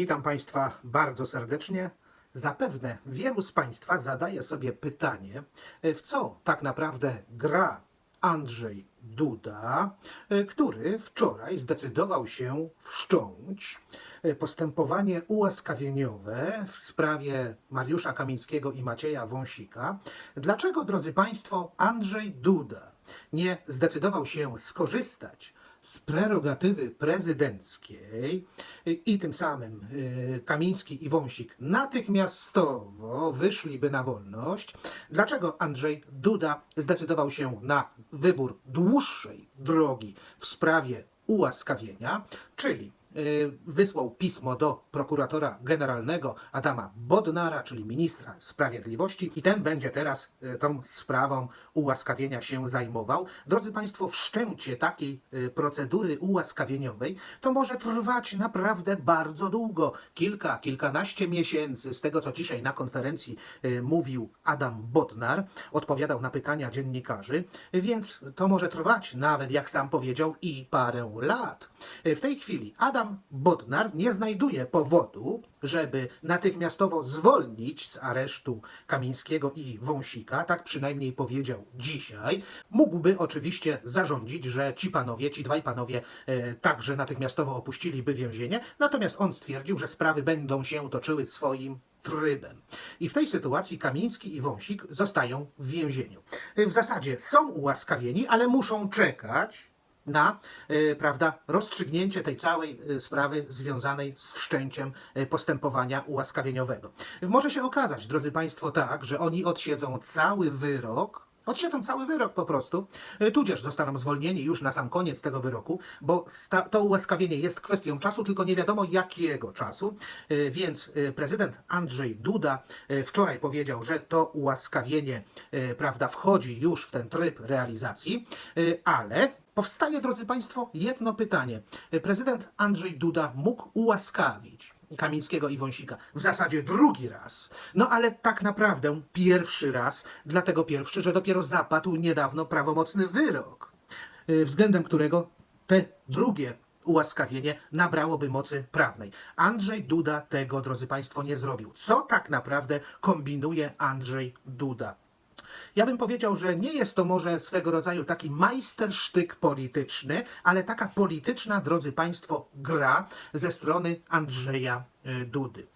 Witam Państwa bardzo serdecznie. Zapewne wielu z Państwa zadaje sobie pytanie, w co tak naprawdę gra Andrzej Duda, który wczoraj zdecydował się wszcząć postępowanie ułaskawieniowe w sprawie Mariusza Kamińskiego i Macieja Wąsika. Dlaczego, drodzy Państwo, Andrzej Duda nie zdecydował się skorzystać z prerogatywy prezydenckiej i tym samym y, Kamiński i Wąsik natychmiastowo wyszliby na wolność. Dlaczego Andrzej Duda zdecydował się na wybór dłuższej drogi w sprawie ułaskawienia, czyli wysłał pismo do prokuratora generalnego Adama Bodnara, czyli ministra sprawiedliwości, i ten będzie teraz y, tą sprawą ułaskawienia się zajmował. Drodzy Państwo, wszczęcie takiej y, procedury ułaskawieniowej to może trwać naprawdę bardzo długo kilka, kilkanaście miesięcy. Z tego, co dzisiaj na konferencji y, mówił Adam Bodnar, odpowiadał na pytania dziennikarzy, więc to może trwać nawet, jak sam powiedział, i parę lat. Y, W tej chwili Adam Bodnar nie znajduje powodu, żeby natychmiastowo zwolnić z aresztu Kamińskiego i Wąsika, tak przynajmniej powiedział dzisiaj. Mógłby oczywiście zarządzić, że ci panowie, ci dwaj panowie e, także natychmiastowo opuściliby więzienie, natomiast on stwierdził, że sprawy będą się toczyły swoim trybem. I w tej sytuacji Kamiński i Wąsik zostają w więzieniu. W zasadzie są ułaskawieni, ale muszą czekać na e, prawda, rozstrzygnięcie tej całej e, sprawy związanej z wszczęciem e, postępowania ułaskawieniowego. Może się okazać, drodzy Państwo, tak, że oni odsiedzą cały wyrok. Odsiedzą cały wyrok po prostu, e, tudzież zostaną zwolnieni już na sam koniec tego wyroku, bo to ułaskawienie jest kwestią czasu, tylko nie wiadomo jakiego czasu. E, Więc e, prezydent Andrzej Duda wczoraj powiedział, że to ułaskawienie prawda, wchodzi już w ten tryb realizacji, ale Powstaje, drodzy Państwo, jedno pytanie. Prezydent Andrzej Duda mógł ułaskawić Kamińskiego i Wąsika w zasadzie drugi raz. No ale tak naprawdę pierwszy raz, dlatego pierwszy, że dopiero zapadł niedawno prawomocny wyrok, y, względem którego te drugie ułaskawienie nabrałoby mocy prawnej. Andrzej Duda tego, drodzy Państwo, nie zrobił. Co tak naprawdę kombinuje Andrzej Duda? Ja bym powiedział, że nie jest to może swego rodzaju taki majstersztyk polityczny, ale taka polityczna, drodzy Państwo, gra ze strony Andrzeja y, Dudy.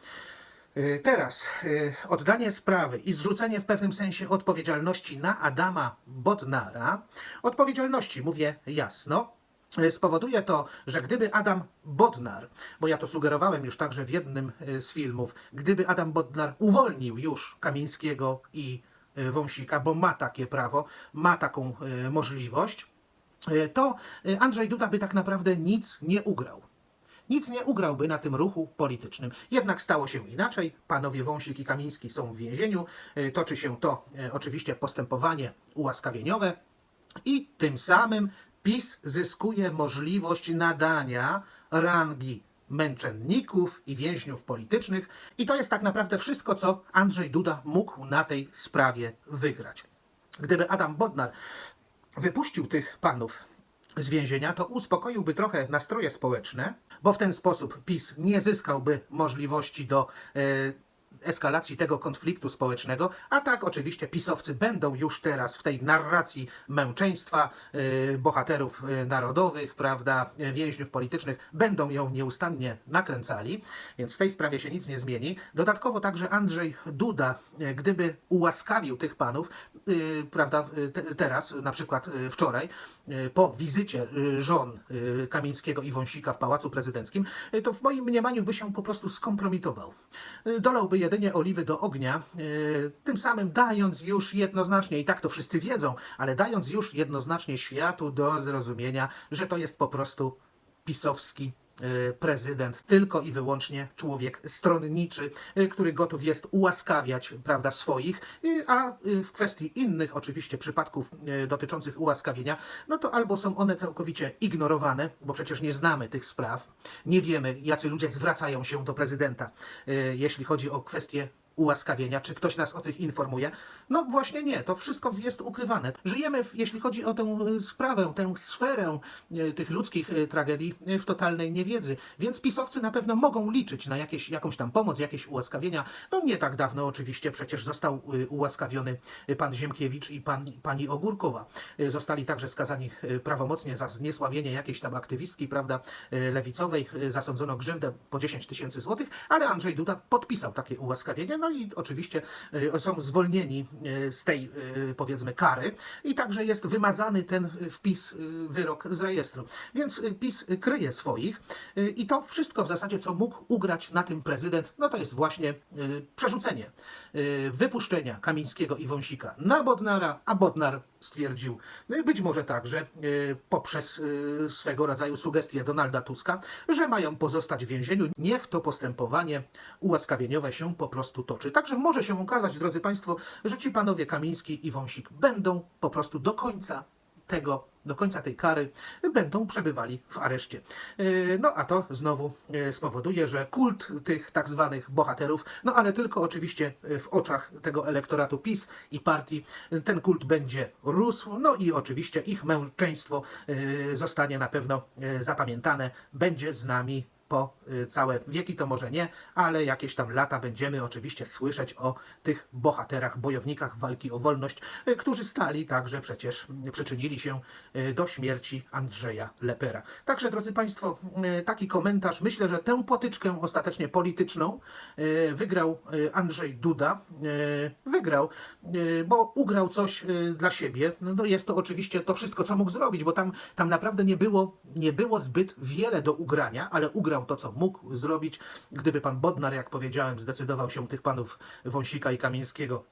Y, Teraz y, oddanie sprawy i zrzucenie w pewnym sensie odpowiedzialności na Adama Bodnara, odpowiedzialności mówię jasno, spowoduje to, że gdyby Adam Bodnar, bo ja to sugerowałem już także w jednym z filmów, gdyby Adam Bodnar uwolnił już Kamińskiego i Wąsika, bo ma takie prawo, ma taką y, możliwość, y, to Andrzej Duda by tak naprawdę nic nie ugrał. Nic nie ugrałby na tym ruchu politycznym. Jednak stało się inaczej. Panowie Wąsik i Kamiński są w więzieniu. Toczy się to oczywiście postępowanie ułaskawieniowe i tym samym PiS zyskuje możliwość nadania rangi męczenników i więźniów politycznych i to jest tak naprawdę wszystko, co Andrzej Duda mógł na tej sprawie wygrać. Gdyby Adam Bodnar wypuścił tych panów z więzienia, to uspokoiłby trochę nastroje społeczne, bo w ten sposób PiS nie zyskałby możliwości do e, eskalacji tego konfliktu społecznego, a tak oczywiście pisowcy będą już teraz w tej narracji męczeństwa e, bohaterów e, narodowych, prawda, e, więźniów politycznych, będą ją nieustannie nakręcali, więc w tej sprawie się nic nie zmieni. Dodatkowo także Andrzej Duda, gdyby ułaskawił tych panów, y, prawda, y, te, teraz, na przykład y, wczoraj, y, po wizycie y, żon y, Kamińskiego i Wąsika w Pałacu Prezydenckim, y, to w moim mniemaniu by się po prostu skompromitował. Y, Dolałby jedynie oliwy do ognia, y, tym samym dając już jednoznacznie, i tak to wszyscy wiedzą, ale dając już jednoznacznie światu do zrozumienia, że to jest po prostu pisowski e, prezydent, tylko i wyłącznie człowiek stronniczy, e, który gotów jest ułaskawiać prawda, swoich, e, a e, w kwestii innych oczywiście przypadków e, dotyczących ułaskawienia, no to albo są one całkowicie ignorowane, bo przecież nie znamy tych spraw, nie wiemy, jacy ludzie zwracają się do prezydenta, e, jeśli chodzi o kwestie ułaskawienia. Czy ktoś nas o tych informuje? No właśnie nie, to wszystko jest ukrywane. Żyjemy, w, jeśli chodzi o tę e, sprawę, tę sferę e, tych ludzkich e, tragedii, w totalnej niewiedzy. Więc pisowcy na pewno mogą liczyć na jakieś, jakąś tam pomoc, jakieś ułaskawienia. No nie tak dawno oczywiście przecież został ułaskawiony pan Ziemkiewicz i pan, pani Ogórkowa. Zostali także skazani prawomocnie za zniesławienie jakiejś tam aktywistki, prawda, lewicowej. Zasądzono grzywdę po 10 tysięcy złotych, ale Andrzej Duda podpisał takie ułaskawienie, no i oczywiście e, są zwolnieni e, z tej, e, powiedzmy, kary i także jest wymazany ten wpis, wyrok z rejestru. Więc PiS kryje swoich i to wszystko w zasadzie, co mógł ugrać na tym prezydent, no to jest właśnie przerzucenie wypuszczenia Kamińskiego i Wąsika na Bodnara, a Bodnar stwierdził, e, być może także e, poprzez e, swego rodzaju sugestie Donalda Tuska, że mają pozostać w więzieniu. Niech to postępowanie ułaskawieniowe się po prostu toczy. Także może się okazać, drodzy Państwo, że ci panowie Kamiński i Wąsik będą po prostu do końca tego, do końca tej kary będą przebywali w areszcie. Yy, No a to znowu yy, spowoduje, że kult tych tak zwanych bohaterów, no ale tylko oczywiście yy, w oczach tego elektoratu PiS i partii, ten kult będzie rósł, no i oczywiście ich męczeństwo zostanie na pewno zapamiętane, będzie z nami po y, całe wieki, to może nie, ale jakieś tam lata będziemy oczywiście słyszeć o tych bohaterach, bojownikach walki o wolność, y, którzy stali także przecież, y, przyczynili się do śmierci Andrzeja Lepera. Także, drodzy Państwo, taki komentarz. Myślę, że tę potyczkę ostatecznie polityczną wygrał Andrzej Duda. Wygrał, bo ugrał coś dla siebie. No jest to oczywiście to wszystko, co mógł zrobić, bo tam, tam naprawdę nie było, nie było zbyt wiele do ugrania, ale ugrał to, co mógł zrobić. Gdyby pan Bodnar, jak powiedziałem, zdecydował się tych panów Wąsika i Kamińskiego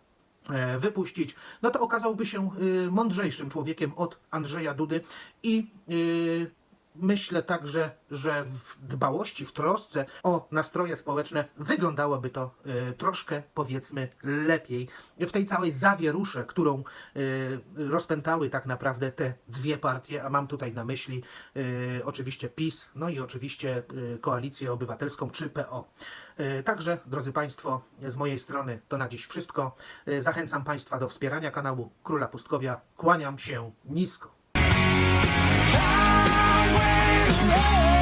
e, wypuścić, no to okazałby się y, mądrzejszym człowiekiem od Andrzeja Dudy i y, myślę także, że w dbałości, w trosce o nastroje społeczne wyglądałoby to y, troszkę, powiedzmy, lepiej. W tej całej zawierusze, którą y, rozpętały tak naprawdę te dwie partie, a mam tutaj na myśli y, oczywiście PiS, no i oczywiście Koalicję Obywatelską czy PO. Także, drodzy Państwo, z mojej strony to na dziś wszystko. Zachęcam Państwa do wspierania kanału Króla Pustkowia. Kłaniam się nisko. I will